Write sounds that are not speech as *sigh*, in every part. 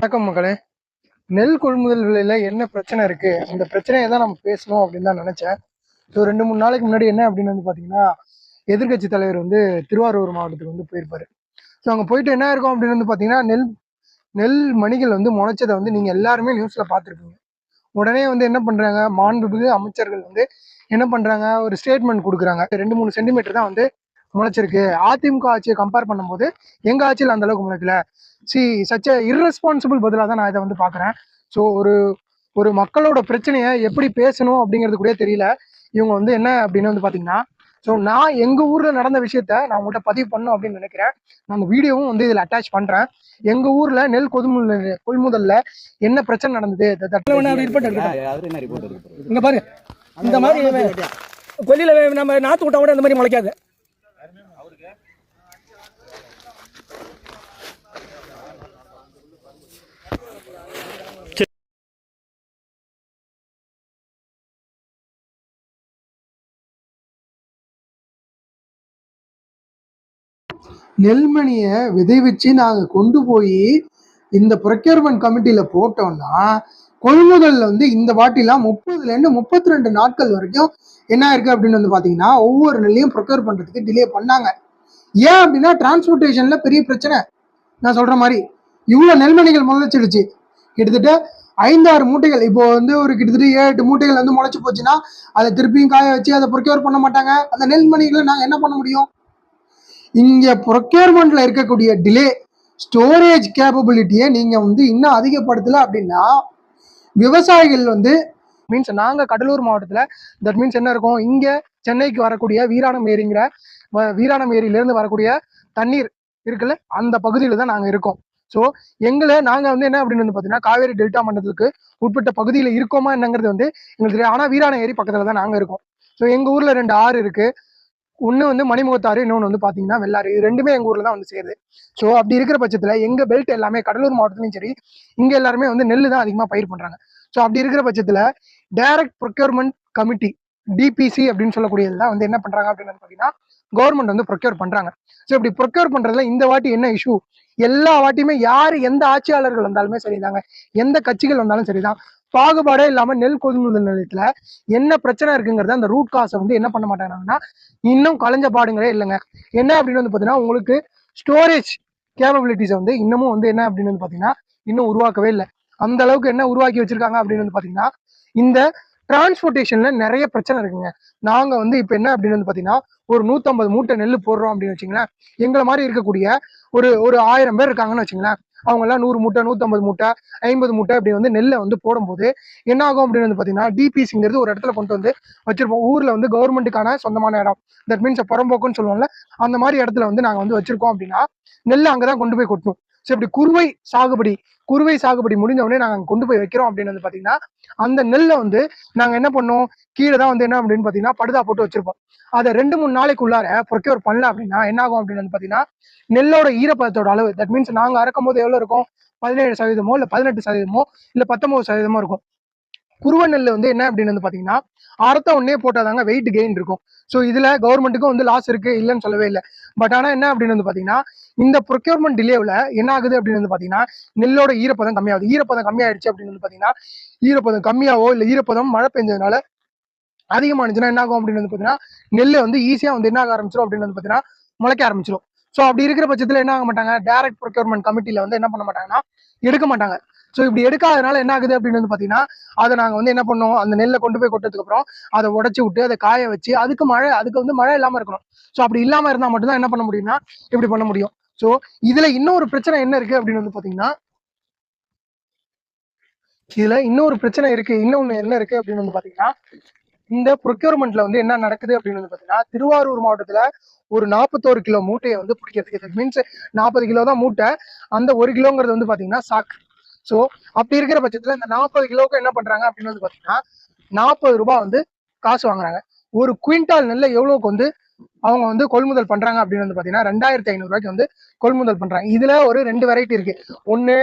வணக்கம் மகளே நெல் கொள்முதல் விலையில் என்ன பிரச்சனை இருக்கு? அந்த பிரச்சனையை தான் நம்ம பேசணும் அப்படின்னு தான் நினைச்சேன். ஸோ ரெண்டு மூணு நாளைக்கு முன்னாடி என்ன அப்படின்னு வந்து பார்த்தீங்கன்னா எதிர்க்கட்சி தலைவர் வந்து திருவாரூர் மாவட்டத்துக்கு வந்து போயிருப்பாரு. ஸோ அங்கே போயிட்டு என்ன இருக்கும் அப்படின்னு வந்து பார்த்தீங்கன்னா நெல் நெல் மணிகள் வந்து முளைச்சதை வந்து நீங்கள் எல்லாருமே நியூஸில் பார்த்துருப்பீங்க. உடனே வந்து என்ன பண்றாங்க? மாண்புமிகு அமைச்சர்கள் வந்து என்ன பண்றாங்க? ஒரு ஸ்டேட்மெண்ட் கொடுக்குறாங்க. ரெண்டு மூணு சென்டிமீட்டர் தான் வந்து முளைச்சிருக்கு. அதிமுக ஆட்சியை கம்பேர் பண்ணும்போது எங்க ஆட்சியில் அந்த அளவுக்கு முளைக்கல. சி சச்ச irresponsible பதிலாக தான் நான் இதை வந்து பார்க்குறேன். ஸோ ஒரு ஒரு மக்களோட பிரச்சனையை எப்படி பேசணும் அப்படிங்கிறது கூட தெரியல. இவங்க வந்து என்ன அப்படின்னு வந்து பார்த்தீங்கன்னா ஸோ நான் எங்கள் ஊரில் நடந்த விஷயத்த நான் உங்கள்கிட்ட பதிவு பண்ணணும் அப்படின்னு நினைக்கிறேன். நான் அந்த வீடியோவும் வந்து இதில் அட்டாச் பண்ணுறேன் எங்கள் ஊரில் நெல் கொள்முதல் கொள்முதல்ல என்ன பிரச்சனை நடந்தது? இங்க பாருங்க இந்த மாதிரி கொல்லியில நம்ம நாத்து விட்டா கூட இந்த மாதிரி முளைக்காது. நெல்மணியை விதை வச்சு நாங்கள் கொண்டு போய் இந்த ப்ரொக்யூர்மெண்ட் கமிட்டியில் போட்டோம்னா கொள்முதலில் வந்து இந்த வாட்டிலாம் முப்பதுலேருந்து முப்பத்தி ரெண்டு நாட்கள் வரைக்கும் என்ன இருக்குது அப்படின்னு வந்து பார்த்தீங்கன்னா ஒவ்வொரு நெல்லையும் ப்ரொக்யூர் பண்ணுறதுக்கு டிலே பண்ணாங்க. ஏன் அப்படின்னா டிரான்ஸ்போர்ட்டேஷனில் பெரிய பிரச்சனை. நான் சொல்கிற மாதிரி இவ்வளோ நெல்மணிகள் முளைச்சிடுச்சு. கிட்டத்தட்ட ஐந்தாறு மூட்டைகள் இப்போ வந்து ஒரு கிட்டத்தட்ட ஏழு எட்டு மூட்டைகள் வந்து முளைச்சி போச்சுன்னா அதை திருப்பியும் காய வச்சு அதை ப்ரொக்யூர் பண்ண மாட்டாங்க. அந்த நெல்மணிகளை நாங்கள் என்ன பண்ண முடியும்? இங்கே ப்ரொக்யூர்மெண்ட்டில் இருக்கக்கூடிய டிலே ஸ்டோரேஜ் கேப்பபிலிட்டியை நீங்கள் வந்து இன்னும் அதிகப்படுத்தலை அப்படின்னா விவசாயிகள் வந்து மீன்ஸ் நாங்கள் கடலூர் மாவட்டத்தில் தட் மீன்ஸ் என்ன இருக்கும்? இங்கே சென்னைக்கு வரக்கூடிய வீராணம் ஏரிங்கிற வ- வீராணம் ஏரியிலேருந்து வரக்கூடிய தண்ணீர் இருக்குல்ல அந்த பகுதியில் தான் நாங்கள் இருக்கோம். ஸோ எங்களை நாங்கள் வந்து என்ன அப்படின்னு வந்து பார்த்தீங்கன்னா காவேரி டெல்டா மண்டலத்துக்கு உட்பட்ட பகுதியில் இருக்கோமா என்னங்கிறது வந்து எங்களுக்கு தெரியும் ஆனால் வீராணம் ஏரி பக்கத்தில் தான் நாங்கள் இருக்கோம். ஸோ எங்கள் ஊரில் ரெண்டு ஆறு இருக்குது ஒன்று வந்து மணிமுகத்தாறு இன்னொன்று வந்து பார்த்தீங்கன்னா வெள்ளாறு. இது ரெண்டுமே எங்கள் ஊரில் தான் வந்து சேருது. ஸோ அப்படி இருக்கிற பட்சத்தில் எங்கள் பெல்ட் எல்லாமே கடலூர் மாவட்டத்துலையும் சரி இங்கே எல்லாருமே வந்து நெல் தான் அதிகமாக பயிர் பண்ணுறாங்க ஸோ அப்படி இருக்கிற பட்சத்தில் டைரக்ட் ப்ரொக்யூர்மெண்ட் கமிட்டி டிபிசி அப்படின்னு சொல்லக்கூடியது தான் வந்து என்ன பண்ணுறாங்க அப்படின்னு பார்த்தீங்கன்னா கவர்மெண்ட் வந்து ப்ரொக்யூர் பண்ணுறாங்க ஸோ இப்படி ப்ரொக்யூர் பண்ணுறதுல இந்த வாட்டி என்ன இஷ்யூ எல்லா வாட்டியுமே யார் எந்த ஆட்சியாளர்கள் வந்தாலுமே சரிதாங்க. எந்த கட்சிகள் வந்தாலும் சரிதான். பாகுபாடே இல்லாமல் நெல் கொள்முதல் நிலையத்தில் என்ன பிரச்சனை இருக்குங்கிறத அந்த ரூட் காசை வந்து என்ன பண்ண மாட்டாங்கன்னா இன்னும் கலைஞ்ச பாடுங்களே இல்லைங்க. என்ன அப்படின்னு வந்து பார்த்தீங்கன்னா உங்களுக்கு ஸ்டோரேஜ் கேப்பபிலிட்டிஸை வந்து இன்னமும் வந்து என்ன அப்படின்னு வந்து பார்த்தீங்கன்னா இன்னும் உருவாக்கவே இல்லை. அந்த அளவுக்கு என்ன உருவாக்கி வச்சிருக்காங்க அப்படின்னு வந்து பார்த்தீங்கன்னா இந்த டிரான்ஸ்போர்ட்டேஷன்ல நிறைய பிரச்சனை இருக்குங்க. நாங்க வந்து இப்போ என்ன அப்படின்னு வந்து பார்த்தீங்கன்னா ஒரு நூற்றம்பது மூட்டை நெல் போடுறோம் அப்படின்னு வச்சுங்களேன். எங்களை மாதிரி இருக்கக்கூடிய ஒரு ஒரு ஆயிரம் பேர் இருக்காங்கன்னு வச்சுங்களேன். அவங்க எல்லாம் நூறு மூட்டை நூற்றம்பது மூட்டை ஐம்பது மூட்டை அப்படி வந்து நெல்லை வந்து போடும்போது என்ன ஆகும் அப்படின்னு வந்து பார்த்தீங்கன்னா டிபிசிங்கிறது ஒரு இடத்துல கொண்டு வந்து வச்சிருப்போம். ஊர்ல வந்து கவர்மெண்ட்டுக்கான சொந்தமான இடம். தட் மீன்ஸ் புறம்போக்குன்னு சொல்லுவோம்ல அந்த மாதிரி இடத்துல வந்து நாங்க வந்து வச்சிருக்கோம் அப்படின்னா நெல் அங்கதான் கொண்டு போய் கொட்டணும். ஸோ இப்படி குறுவை சாகுபடி குறுவை சாகுபடி முடிஞ்ச உடனே நாங்கள் கொண்டு போய் வைக்கிறோம் அப்படின்னு வந்து பார்த்தீங்கன்னா அந்த நெல்லை வந்து நாங்கள் என்ன பண்ணோம்? கீழே தான் வந்து என்ன அப்படின்னு பார்த்தீங்கன்னா படுதா போட்டு வச்சிருப்போம். அதை ரெண்டு மூணு நாளைக்கு உள்ளார ப்ரொக்யூர் பண்ணல அப்படின்னா என்ன ஆகும் அப்படின்னு வந்து பார்த்தீங்கன்னா நெல்லோட ஈரப்பதத்தோட அளவு தட் மீன்ஸ் நாங்கள் அறக்கும் போது எவ்வளோ இருக்கும்? பதினேழு சதவீதமோ இல்லை பதினெட்டு சதவீதமோ இல்லை பத்தொம்பது சதவீதமோ இருக்கும். குருவ நெல் வந்து என்ன அப்படின்னு வந்து பார்த்தீங்கன்னா அறுத்த உடனே போட்டாதாங்க வெயிட் கெயின் இருக்கும். ஸோ இதில் கவர்மெண்ட்டுக்கும் வந்து லாஸ் இருக்குது இல்லைன்னு சொல்லவே இல்லை. பட் ஆனால் என்ன அப்படின்னு வந்து பார்த்தீங்கன்னா இந்த ப்ரொக்யூர்மெண்ட் டிலேவில் என்ன ஆகுது அப்படின்னு வந்து பார்த்தீங்கன்னா நெல்லோட ஈரப்பதம் கம்மியாகுது. ஈரப்பதம் கம்மியாயிடுச்சு அப்படின்னு வந்து பார்த்தீங்கன்னா ஈரப்பதம் கம்மியாவோ இல்லை ஈரப்பதம் மழை பெஞ்சதுனால அதிகமானுச்சுன்னா என்ன ஆகும் அப்படின்னு வந்து பார்த்தீங்கன்னா நெல் வந்து ஈஸியாக வந்து என்ன ஆக ஆரம்பிச்சிடும் அப்படின்னு வந்து பார்த்தீங்கன்னா முளைக்க ஆரம்பிச்சிடும் ஸோ அப்படி இருக்கிற பட்சத்தில் என்ன ஆக மாட்டாங்க? டைரக்ட் ப்ரொக்யூர்மெண்ட் கமிட்டியில் வந்து என்ன பண்ண மாட்டாங்கன்னா எடுக்க மாட்டாங்க. ஸோ இப்படி எடுக்காதனால என்ன ஆகுது அப்படின்னு வந்து பார்த்தீங்கன்னா அதை நாங்கள் வந்து என்ன பண்ணோம் அந்த நெல்லை கொண்டு போய் கொட்டதுக்கு அப்புறம் அதை உடச்சி விட்டு அதை காய வச்சு அதுக்கு மழை அதுக்கு வந்து மழை இல்லாமல் இருக்கணும். ஸோ அப்படி இல்லாமல் இருந்தால் மட்டும்தான் என்ன பண்ண முடியும்னா இப்படி பண்ண முடியும். ஸோ இதில் இன்னொரு பிரச்சனை என்ன இருக்கு அப்படின்னு வந்து பார்த்தீங்கன்னா இதுல இன்னொரு பிரச்சனை இருக்கு. இன்னொன்னு என்ன இருக்கு அப்படின்னு வந்து பாத்தீங்கன்னா இந்த ப்ரொக்யூர்மெண்ட்ல வந்து என்ன நடக்குது அப்படின்னு வந்து பாத்தீங்கன்னா திருவாரூர் மாவட்டத்துல ஒரு நாற்பத்தோரு கிலோ மூட்டையை வந்து பிடிக்கிறதுக்கு மீன்ஸ் நாற்பது கிலோ தான் மூட்டை. அந்த ஒரு கிலோங்கிறது வந்து பாத்தீங்கன்னா சாக்கு. ஸோ அப்படி இருக்கிற பட்சத்துல இந்த நாற்பது கிலோவுக்கு என்ன பண்றாங்க அப்படின்னு வந்து பாத்தீங்கன்னா நாற்பது ரூபாய் வந்து காசு வாங்குறாங்க. ஒரு குவிண்டால் நெல்லை எவ்வளவுக்கு வந்து அவங்க வந்து கொள்முதல் பண்றாங்க அப்படின்னு வந்து பாத்தீங்கன்னா ரெண்டாயிரத்தி ஐநூறுரூவாய்க்கு வந்து கொள்முதல் பண்றாங்க. இதுல ஒரு ரெண்டு வெரைட்டி இருக்கு. ஒன்னு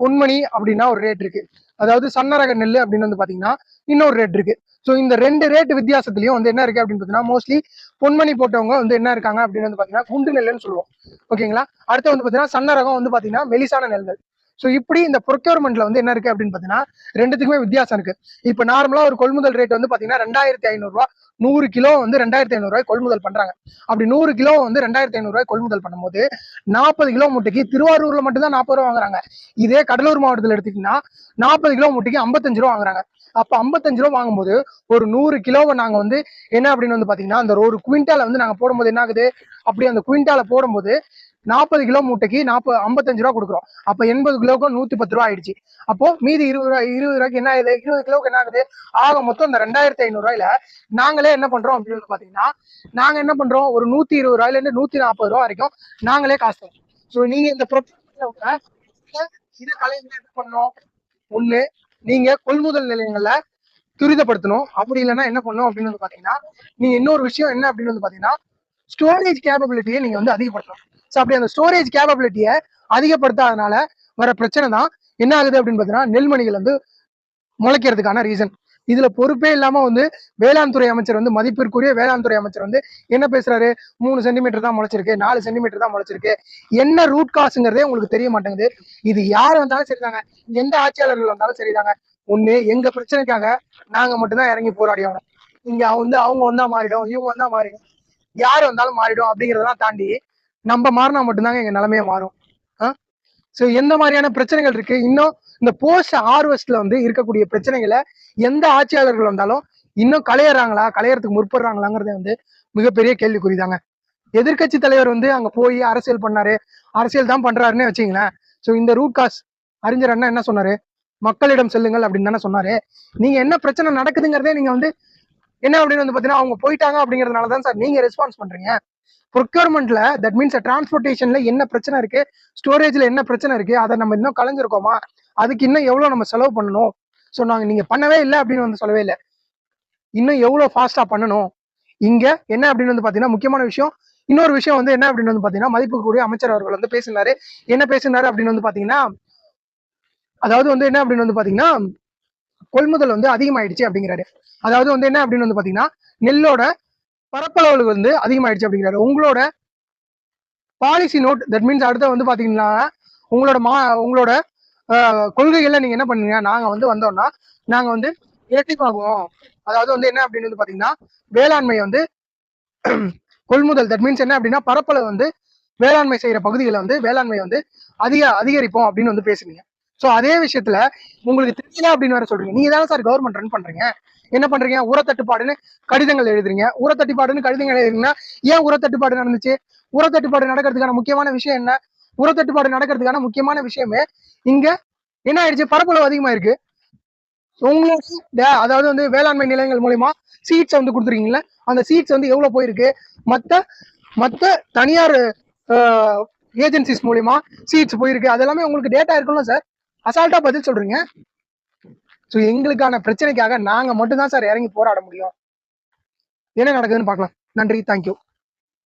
பொன்மணி அப்படின்னா ஒரு ரேட் இருக்கு. அதாவது சன்னரக நெல் அப்படின்னு வந்து பாத்தீங்கன்னா இன்னொரு ரேட் இருக்கு. ஸோ இந்த ரெண்டு ரேட் வித்தியாசத்துலயும் வந்து என்ன இருக்கு அப்படின்னு பார்த்தீங்கன்னா மோஸ்ட்லி பொன்மணி போட்டவங்க வந்து என்ன இருக்காங்க அப்படின்னு வந்து பாத்தீங்கன்னா குண்டு நெல்லுன்னு சொல்லுவோம். ஓகேங்களா அடுத்து வந்து பாத்தீங்கன்னா சன்னரகம் வந்து பாத்தீங்கன்னா மெலிசான நெல்கள். ஸோ இப்படி இந்த ப்ரொக்யூர்மெண்ட்ல வந்து என்ன இருக்கு அப்படின்னு பார்த்தீங்கன்னா ரெண்டுத்துக்குமே வித்தியாசம் இருக்கு. இப்போ நார்மலா ஒரு கொள்முதல் ரேட் வந்து பார்த்தீங்கன்னா ரெண்டாயிரத்தி ஐநூறுரூவா நூறு கிலோ வந்து ரெண்டாயிரத்தி ஐநூறுரூவாய் கொள்முதல் பண்றாங்க. அப்படி நூறு கிலோ வந்து ரெண்டாயிரத்தி ஐநூறுரூவாய் கொள்முதல் பண்ணும்போது நாற்பது கிலோ மூட்டைக்கு திருவாரூர்ல மட்டும்தான் நாற்பது ரூபா வாங்குறாங்க. இதே கடலூர் மாவட்டத்தில் எடுத்துக்கிட்டீங்கன்னா நாற்பது கிலோ மூட்டைக்கு ஐம்பத்தஞ்சு ரூபா வாங்குறாங்க. அப்போ ஐம்பத்தஞ்சு ரூபா வாங்கும்போது ஒரு நூறு கிலோவை நாங்க வந்து என்ன அப்படின்னு வந்து பாத்தீங்கன்னா அந்த ஒரு குவிண்டால வந்து நாங்க போடும்போது என்ன ஆகுது அப்படி அந்த குவிண்டால போடும்போது நாற்பது கிலோ மூட்டைக்கு நாற்பது ஐம்பத்தஞ்சு ரூபா கொடுக்குறோம். அப்போ எண்பது கிலோவுக்கு நூத்தி பத்து ரூபா ஆயிடுச்சு. அப்போ மீதி இருபது ரூபா இருபது ரூபாய்க்கு என்ன ஆகுது? இருபது கிலோவுக்கு என்ன ஆகுது? ஆக மொத்தம் இந்த ரெண்டாயிரத்தி ஐநூறு நாங்களே என்ன பண்றோம் அப்படின்னு பாத்தீங்கன்னா நாங்க என்ன பண்றோம்? ஒரு நூத்தி இருபது ரூபாயில இருந்து நூத்தி நாற்பது ரூபா வரைக்கும் நாங்களே காசு தரோம் ஸோ நீங்க இந்த இதை கலைஞர் என்ன பண்ணணும்? ஒண்ணு நீங்க கொள்முதல் நிலையங்கள்ல துரிதப்படுத்தணும். அப்படி இல்லைன்னா என்ன பண்ணணும் அப்படின்னு வந்து பாத்தீங்கன்னா நீங்க இன்னொரு விஷயம் என்ன அப்படின்னு வந்து பாத்தீங்கன்னா ஸ்டோரேஜ் கேப்பபிலிட்டியை நீங்க வந்து அதிகப்படுத்தணும் ஸோ அப்படி அந்த ஸ்டோரேஜ் கேப்பபிலிட்டியை அதிகப்படுத்தாதனால வர பிரச்சனை தான் என்ன ஆகுது அப்படின்னு பார்த்தீங்கன்னா நெல்மணிகள் வந்து முளைக்கிறதுக்கான ரீசன் இதுல பொறுப்பே இல்லாம வந்து வேளாண் துறை அமைச்சர் வந்து மதிப்பிற்குரிய வேளாண் துறை அமைச்சர் வந்து என்ன பேசுறாரு? மூணு சென்டிமீட்டர் தான் முளைச்சிருக்கு நாலு சென்டிமீட்டர் தான் முளைச்சிருக்கு. என்ன ரூட் காசுங்கிறதே உங்களுக்கு தெரிய மாட்டேங்குது. இது யார் வந்தாலும் சரிதாங்க. எந்த ஆட்சியாளர்கள் வந்தாலும் சரிதாங்க. ஒண்ணு எங்க பிரச்சனைக்காக நாங்க மட்டும்தான் இறங்கி போராடி ஆகணும். இங்க வந்து அவங்க வந்தா மாறிடும் இவங்க வந்தா மாறிடும். யார் வந்தாலும் மாறிடும் அப்படிங்கிறதெல்லாம் தாண்டி நம்ம மாறினா மட்டும்தாங்க எங்க நிலைமைய மாறும். ஸோ எந்த மாதிரியான பிரச்சனைகள் இருக்கு? இன்னும் இந்த போஸ்ட் ஹார்வெஸ்ட்ல வந்து இருக்கக்கூடிய பிரச்சனைகளை எந்த ஆட்சியாளர்கள் வந்தாலும் இன்னும் களையறாங்களா? களையறதுக்கு முற்படுறாங்களாங்கிறத வந்து மிகப்பெரிய கேள்விக்குறிதாங்க. எதிர்க்கட்சி தலைவர் வந்து அங்க போய் அரசியல் பண்ணாரு. அரசியல் தான் பண்றாருன்னு வச்சுங்களேன் ஸோ இந்த ரூட் காஸ் அறிஞர் அண்ணா என்ன சொன்னாரு? மக்களிடம் செல்லுங்கள் அப்படின்னு தானே சொன்னாரு. நீங்க என்ன பிரச்சனை நடக்குதுங்கிறதே நீங்க வந்து என்ன அப்படின்னு வந்து பார்த்தீங்கன்னா அவங்க போயிட்டாங்க அப்படிங்கிறதுனால தான் சார் நீங்க ரெஸ்பான்ஸ் பண்றீங்க. ப்ரொக்யூர்மெண்ட்ல தட் மீன்ஸ் டிரான்ஸ்போர்ட்டேஷன்ல என்ன பிரச்சனை இருக்கு? ஸ்டோரேஜ்ல என்ன பிரச்சனை இருக்கு? அதை நம்ம இன்னும் கலைஞ்சிருக்கோமா? அதுக்கு இன்னும் எவ்வளவு நம்ம செலவு பண்ணணும்? ஸோ நாங்க நீங்க பண்ணவே இல்லை அப்படின்னு வந்து சொல்லவே இல்லை. இன்னும் எவ்வளவு ஃபாஸ்டா பண்ணணும்? இங்க என்ன அப்படின்னு வந்து பாத்தீங்கன்னா முக்கியமான விஷயம். இன்னொரு விஷயம் வந்து என்ன அப்படின்னு வந்து பாத்தீங்கன்னா மதிப்புக்குரிய அமைச்சர் அவர்கள் வந்து பேசினாரு. என்ன பேசினாரு அப்படின்னு வந்து பாத்தீங்கன்னா அதாவது வந்து என்ன அப்படின்னு வந்து பாத்தீங்கன்னா கொள்முதல் வந்து அதிகமாயிடுச்சு அப்படிங்கிறாரு. அதாவது வந்து என்ன அப்படின்னு வந்து பாத்தீங்கன்னா நெல்லோட பரப்பளவு வந்து அதிகமாயிடுச்சு அப்படிங்கிறாரு. உங்களோட பாலிசி நோட் தட் மீன்ஸ் அடுத்த வந்து பாத்தீங்கன்னா உங்களோட மா உங்களோட ஆஹ், கொள்கைகள்ல நீங்க என்ன பண்ணுங்க நாங்க வந்து வந்தோம்னா நாங்க வந்து இரட்டிப்பாகுவோம் அதாவது வந்து என்ன அப்படின்னு வந்து பாத்தீங்கன்னா வேளாண்மை வந்து *clears throat* கொள்முதல் தட் மீன்ஸ் என்ன அப்படின்னா பரப்பளவு வந்து வேளாண்மை செய்யற பகுதிகளை வந்து வேளாண்மை வந்து அதிக அதிகரிப்போம் அப்படின்னு வந்து பேசுனீங்க ஸோ அதே விஷயத்துல உங்களுக்கு தெரியல அப்படின்னு வேற சொல்றீங்க. நீங்க தானே சார் கவர்மெண்ட் ரன் பண்றீங்க. என்ன பண்றீங்க? உரத்தட்டுப்பாடுன்னு கடிதங்கள் எழுதுறீங்க. உரத்தட்டுப்பாடுன்னு கடிதங்கள் எழுதுறீங்கன்னா ஏன் உரத்தட்டுப்பாடு நடந்துச்சு? உரத்தட்டுப்பாடு நடக்கிறதுக்கான முக்கியமான விஷயம் என்ன? உரத்தட்டுப்பாடு நடக்கிறதுக்கான முக்கியமான விஷயமே இங்க என்ன ஆயிடுச்சு? பரப்பளவு அதிகமா இருக்கு உங்களோட அதாவது வந்து வேளாண்மை நிலையங்கள் மூலியமா சீட்ஸ் வந்து கொடுத்துருக்கீங்களா அந்த சீட்ஸ் வந்து எவ்வளவு போயிருக்கு? மத்த மத்த தனியார் ஏஜென்சிஸ் மூலியமா சீட்ஸ் போயிருக்கு. அது எல்லாமே உங்களுக்கு டேட்டா இருக்கும்ல சார் அசால்ட்டா பதில் சொல்றீங்க. ஸோ எங்களுக்கான பிரச்சனைக்காக நாங்க மட்டும்தான் சார் இறங்கி போராட முடியும். என்ன நடக்குதுன்னு பார்க்கலாம். நன்றி. தேங்க்யூ